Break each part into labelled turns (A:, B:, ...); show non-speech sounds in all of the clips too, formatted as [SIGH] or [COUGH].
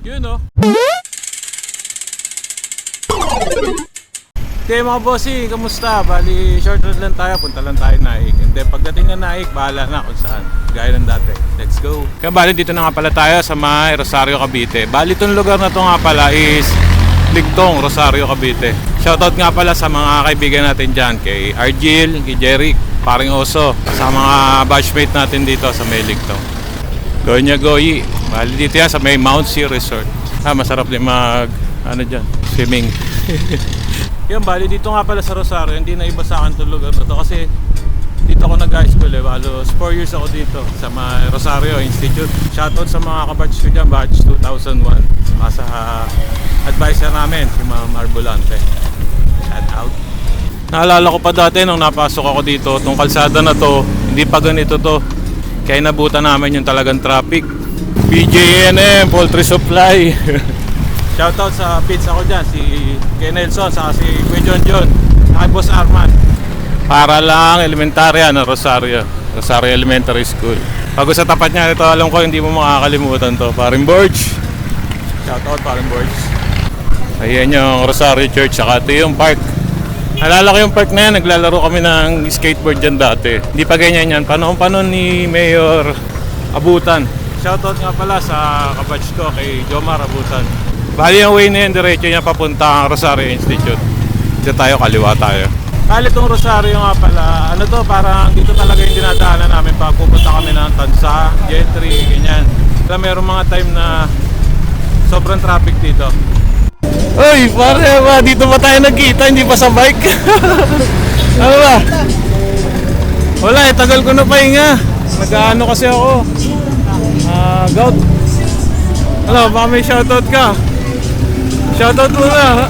A: Yun oh. Okay mga bossy, kamusta? Bali, short ride lang tayo, punta lang tayo Naik. And then pagdating ng Naik, bahala na kung saan. Gaya ng dati. Let's go. Kaya bali, dito na nga pala tayo sa may Rosario, Cavite. Bali, itong lugar na to nga pala is Ligtong, Rosario, Cavite. Shoutout nga pala sa mga kaibigan natin dyan, kay Argil, kay Jeric, paring Oso, sa mga batchmate natin dito sa may Ligtong. Gonya Goyi. Bali dito yan sa may Mount Sea Resort. Ah, masarap din mag, ano dyan, swimming. [LAUGHS] yan, bali dito nga pala sa Rosario, hindi na iba sa akin itong lugar to kasi dito ako nag-high school eh. Halos 4 years ako dito sa Rosario Institute. Shoutout sa mga kabatch ko dyan, batch 2001. Saka sa advisor namin, si Ma'am Arbulante. Shout out. Naalala ko pa dati nung napasok ako dito, tong kalsada na to, hindi pa ganito to. Kaya nabutan namin yung talagang traffic. BJNM, Poultry Supply. [LAUGHS] Shoutout sa pizza ko dyan, si Ken Nelson, saka si Kuya John John, saka Boss Arman. Para lang elementarya na Rosario. Rosario Elementary School. Pag sa tapat niya ito, alam ko hindi mo makakalimutan to. Paring Borge. Shoutout Paring Borge. Ayan yung Rosario Church, saka ito yung park. Nalala ko yung park na yan, naglalaro kami ng skateboard dyan dati. Hindi pa ganyan yan. Panahon-panahon ni Mayor Abutan. Shoutout nga pala sa kabatch ko kay Jomar Abutan. Bali yung way na yan, diretso niya papunta ang Rosario Institute. Dito tayo, kaliwa tayo. Bali itong Rosario nga pala, ano to, parang dito talaga yung dinadaanan namin pag pupunta kami ng Tansa, Gentry, ganyan. Kaya meron mga time na sobrang traffic dito. Uy, pare ba, dito ba tayo nagkita, hindi pa sa bike? [LAUGHS] ano ba? Wala eh, tagal ko na pahinga. Nag-ano kasi ako. Ah, gout. Ano, baka may shoutout ka. Shoutout muna.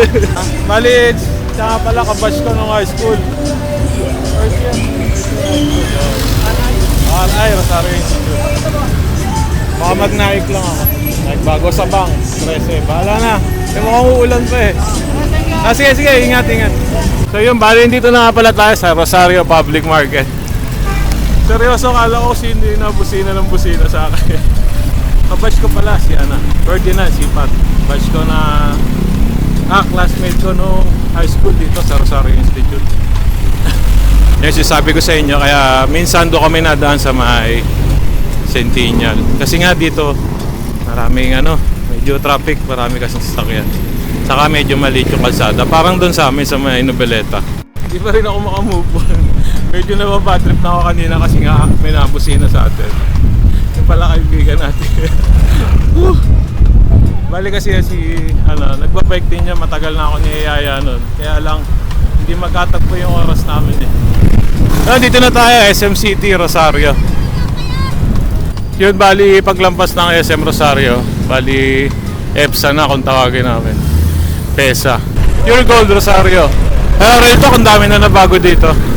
A: [LAUGHS] Bali, tsaka pala kabash ko nung high school. First year. Ay, Rosario Institute. Baka mag-naik lang ako. Nagbago sa bang. 13. Bahala na. May mukhang uulan pa eh. Ah, sige, sige. Ingat, ingat. So yun, bali dito na nga pala tayo sa Rosario Public Market. Seryoso, kala ko si hindi na busina ng busina sa akin. [LAUGHS] Kabatch ko pala si Ana. Ferdinand, si Pat. Batch ko na ah, classmate ko nung high school dito sa Rosario Institute. [LAUGHS] Yan sinasabi ko sa inyo, kaya minsan do kami nadaan sa may Centennial. Kasi nga dito, maraming ano, medyo traffic, marami kasing sasakyan. Saka medyo maliit yung kalsada. Parang doon sa amin sa may Nobeleta. Hindi pa rin ako makamove on. Medyo nababatrip na ako kanina kasi nga may nabusina sa atin. Yung pala kaibigan natin. [LAUGHS] Bali kasi si, ano, nagbabike din niya, matagal na ako niyayaya nun. Kaya lang, hindi magkatagpo yung oras namin eh. Ah, dito na tayo, SM City, Rosario. Yun, bali paglampas ng SM Rosario, bali EPSA na kung tawagin namin. PESA. Pure Gold Rosario. Pero rito, kung dami na nabago dito.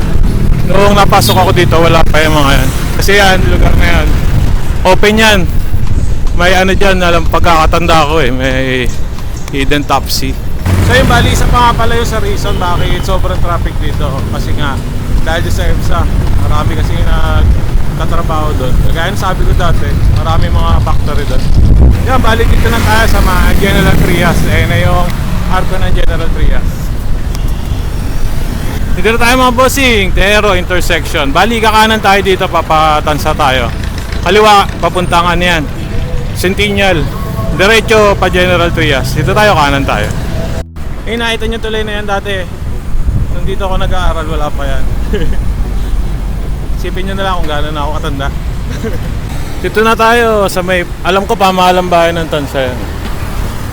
A: Noong napasok ako dito, wala pa yung mga yan. Kasi yan, lugar na yan. Open yan. May ano dyan, alam pagkakatanda ko eh, may hidden top. So yun, bali, isa pa nga pala yung sa reason bakit sobrang traffic dito. Kasi nga, dahil sa EPSA, marami kasi nagtatrabaho doon. Kagaya ng sabi ko dati, marami mga factory doon. Yan, bali dito na tayo sa mga General Trias. Ayun na yung arko ng General Trias. Dito tayo mga bossing, Tero intersection. Bali, kakanan tayo dito, papatansa tayo. Kaliwa, papuntangan yan. Centennial. Diretso pa General Trias. Dito tayo, kanan tayo. Eh, nakita nyo tuloy na yan dati. Nung dito ako nag-aaral, wala pa yan. [LAUGHS] Isipin nyo na lang kung gano'n ako katanda. [LAUGHS] dito na tayo sa may, alam ko pamahalang bahay ng Tansa yan.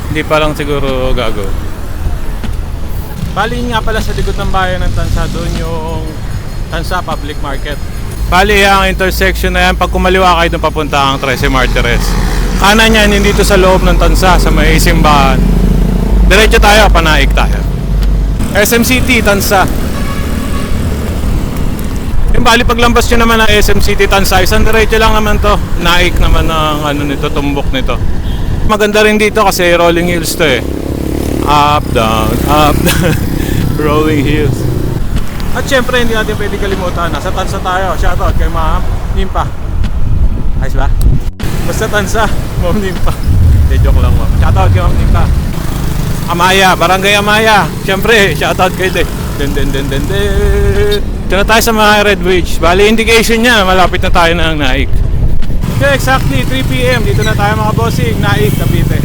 A: Hindi pa lang siguro gago. Bali nga pala sa likod ng bayan ng Tansa, doon yung Tansa Public Market. Bali ang intersection na yan, pag kumaliwa kayo doon papunta ang 13 Martires. Kanan yan, hindi dito sa loob ng Tansa, sa may simbahan. Diretso tayo, panaik tayo. SM City, Tansa. Yung bali paglambas nyo naman ng SM City Tansa, isang diretso lang naman to. Naik naman ng ano nito, tumbok nito. Maganda rin dito kasi rolling hills to eh. Up, down, up, [LAUGHS] rolling hills. At syempre, hindi natin pwede kalimutan. Nasa Tansa tayo. Shoutout kay Ma'am Nimpa. Ayos ba? Basta Tansa, Ma'am Nimpa. Hindi, joke lang ma'am. Shoutout kay Ma'am Nika. Amaya, Barangay Amaya. Siyempre, shoutout kay De. Den, den, den, den, den. Na tayo sa mga Red Bridge. Bali, indication niya, malapit na tayo ng Naik. Okay, exactly, 3pm. Dito na tayo mga bossing. Naik, Cavite.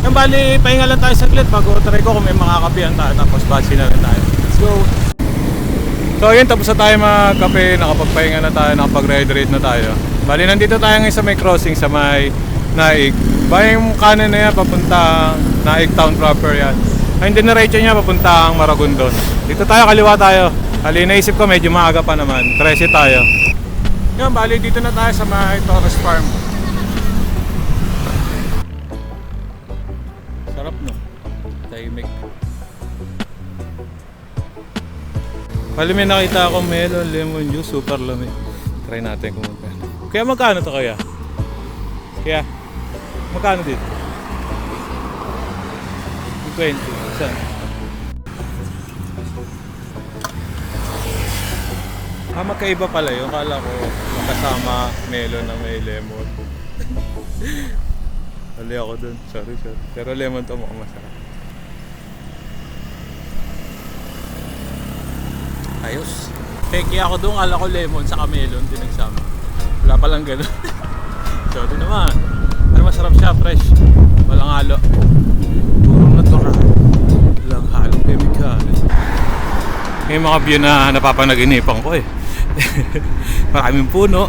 A: Yung bali, pahinga lang tayo saglit bago try ko kung may mga kapihan tayo. Tapos basi na rin tayo. Let's go! So ayun, tapos na tayo magkape, nakapagpahinga na tayo, nakapag-rehydrate na tayo. Bali, nandito tayo ngayon sa may crossing, sa may Naik. Bali, yung kanan na yan, papuntang Naik Town proper yan. Ay, hindi na right niya, papuntang Maragondon. Dito tayo, kaliwa tayo. Bali, naisip ko medyo maaga pa naman. 13 tayo. Yan, bali, dito na tayo sa may Torres Farm. Bali may nakita akong melon, lemon juice, super lamig. Try natin kung magkano. Kaya magkano to kaya? Kaya, magkano dito? 20. Saan? Ah, magkaiba pala yun. Kala ko magkasama melon na may lemon. [LAUGHS] Mali ako dun. Sorry, sorry. Pero lemon to mukhang masarap. Ayos. Teki ako dun. Kala ko lemon sa melon. Dinagsama. Wala palang ganun. [LAUGHS] sorry naman. Pero masarap siya. Fresh. Walang halo. Puro natural. Walang halong chemical. May mga view na napapanaginipan ko eh. [LAUGHS] Maraming puno.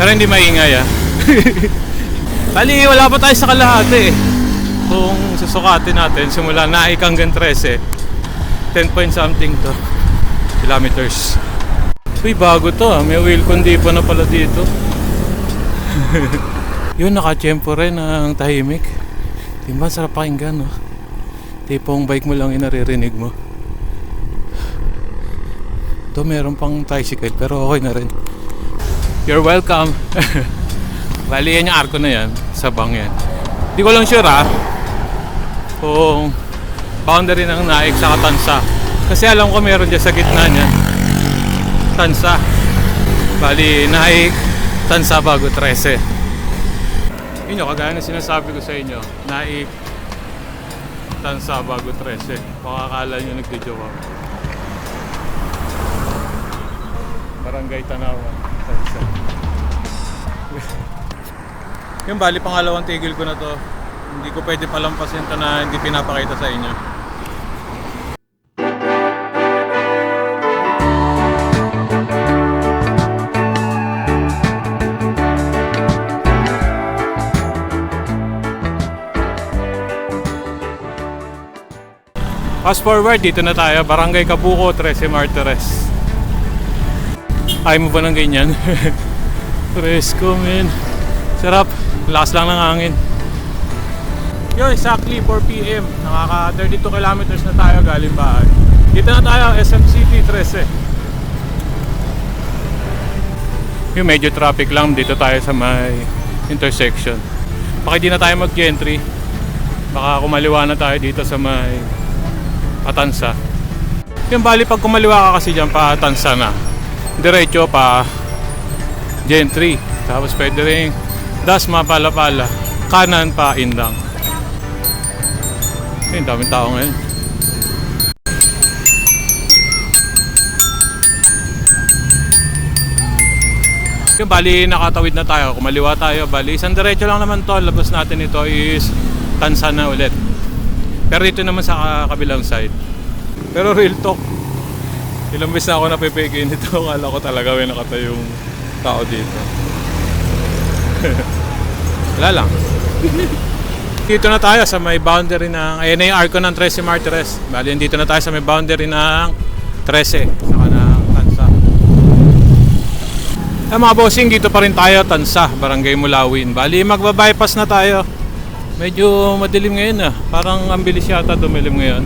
A: Pero hindi maingay ah. [LAUGHS] Bali, wala pa tayo sa kalahati eh. Kung susukatin natin, simula na hanggang 13, 10 point something to kilometers. Uy, bago to ah. May wheel kundi pa na pala dito. [LAUGHS] Yun, nakachempo rin ang tahimik. Diba, sarap pakinggan no? Tipong bike mo lang yung naririnig mo. Ito, meron pang tricycle pero okay na rin. You're welcome. [LAUGHS] Bali, yan yung arko na yan. Sa bang yan. Di ko lang sure ah. Kung boundary ng Naik sa Tansa. Kasi alam ko meron dyan sa gitna niya. Tansa. Bali, Naik, Tansa bago 13. Yun yung kagaya na sinasabi ko sa inyo. Naik, Tansa bago 13. Baka akala nyo nagjo-joke ako. Barangay Tanawan, Tansa. [LAUGHS] Yung bali pangalawang tigil ko na to. Hindi ko pwede palampasin to na hindi pinapakita sa inyo. Fast forward, dito na tayo. Barangay Kabuko, 13 Martires. Ayaw mo ba ng ganyan? [LAUGHS] Fresco, man. Sarap. Lakas lang ng hangin. Yun, exactly 4 p.m. Nakaka 32 kilometers na tayo galing bahay. Dito na tayo, SM City 13. Yung medyo traffic lang dito tayo sa may intersection. Baka di na tayo mag-entry. Baka kumaliwa na tayo dito sa may Patansa. Yung bali pag kumaliwa ka kasi dyan, Patansa na. Diretso pa Gentry. Tapos pwede rin Dasma, Palapala. Kanan pa Indang. Ayun, daming tao ngayon. Yung bali nakatawid na tayo, kumaliwa tayo, bali isang diretso lang naman to, labas natin ito is Tansa na ulit. Pero dito naman sa kabilang side. Pero real talk, ilang beses na ako napipigil nito, [LAUGHS] kala ko talaga may nakatayong tao dito. [LAUGHS] Wala lang. [LAUGHS] dito na tayo sa may boundary ng, ayan na yung arco ng 13 Martires. Bali, dito na tayo sa may boundary ng 13. Saka ng Tansa. Eh mga bossing, dito pa rin tayo, Tansa, Barangay Mulawin. Bali, magbabypass na tayo. Medyo madilim ngayon ah. Parang ang bilis yata dumilim ngayon.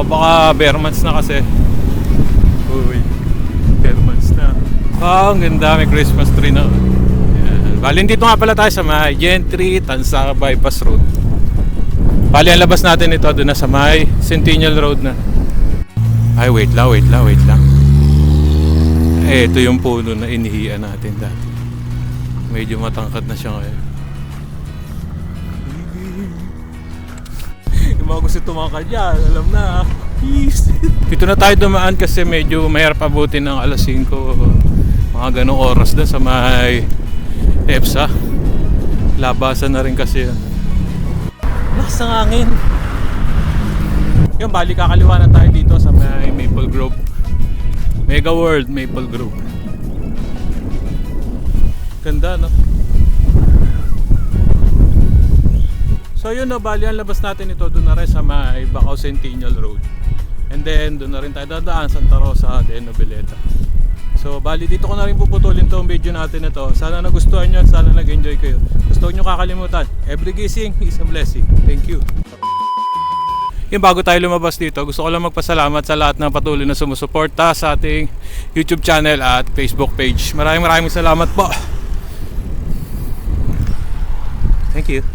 A: O baka bare months na kasi. Uy, bare months na. Oh, ang ganda. May Christmas tree na. Bali, dito nga pala tayo sa may Gentry, Tansa Bypass Road. Bali, ang labas natin ito doon na sa may Centennial Road na. Ay, wait lang, wait lang, wait lang. Eh, ito yung puno na inihian natin dati. Medyo matangkad na siya ngayon. [LAUGHS] yung mga gusto tumakad yan, alam na. Peace. [LAUGHS] Dito na tayo dumaan kasi medyo mahirap abutin ng alas 5. Mga ganong oras na sa may EPSA. Labasan na rin kasi yan. Lakas ng hangin. Yung bali kakaliwa na tayo dito sa may Maple Grove. Mega World Maple Grove. Ganda no? So yun no, bali ang labas natin ito doon na rin sa may Bacau Centennial Road. And then doon na rin tayo dadaan Santa Rosa, then Noveleta. So bali dito ko na rin puputulin tong video natin na to. Sana nagustuhan nyo at sana nag-enjoy kayo. Gusto nyo kakalimutan. Every gising is a blessing. Thank you. Yung bago tayo lumabas dito, gusto ko lang magpasalamat sa lahat ng patuloy na sumusuporta sa ating YouTube channel at Facebook page. Maraming maraming salamat po. Thank you.